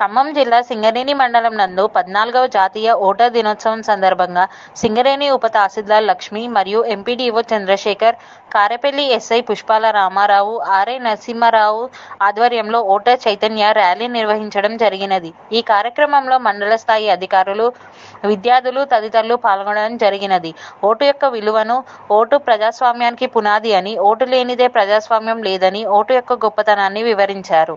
ఖమ్మం జిల్లా సింగరేణి మండలం నందు పద్నాలుగవ జాతీయ ఓటర్ దినోత్సవం సందర్భంగా సింగరేణి ఉప తహసీల్దార్ లక్ష్మి మరియు ఎంపీడీఓ చంద్రశేఖర్ కారెపల్లి ఎస్ఐ పుష్పాల రామారావు ఆర్ఐ నరసింహారావు ఆధ్వర్యంలో ఓటర్ చైతన్య ర్యాలీ నిర్వహించడం జరిగినది. ఈ కార్యక్రమంలో మండల స్థాయి అధికారులు విద్యార్థులు తదితరులు పాల్గొనడం జరిగినది. ఓటు యొక్క విలువను ఓటు ప్రజాస్వామ్యానికి పునాది అని ఓటు లేనిదే ప్రజాస్వామ్యం లేదని ఓటు యొక్క గొప్పతనాన్ని వివరించారు.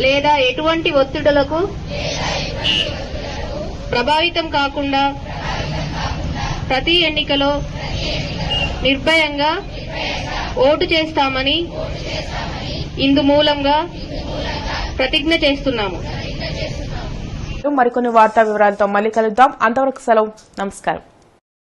లేదా ఎటువంటి ఒత్తిడులకు ప్రభావితం కాకుండా ప్రతి ఎన్నికలో నిర్భయంగా ఓటు చేస్తామని ఇందు మూలంగా ప్రతిజ్ఞ చేస్తున్నాము. మరికొన్ని వార్తా వివరాలతో మళ్ళీ కలుద్దాం. అంతవరకు సెలవు. నమస్కారం.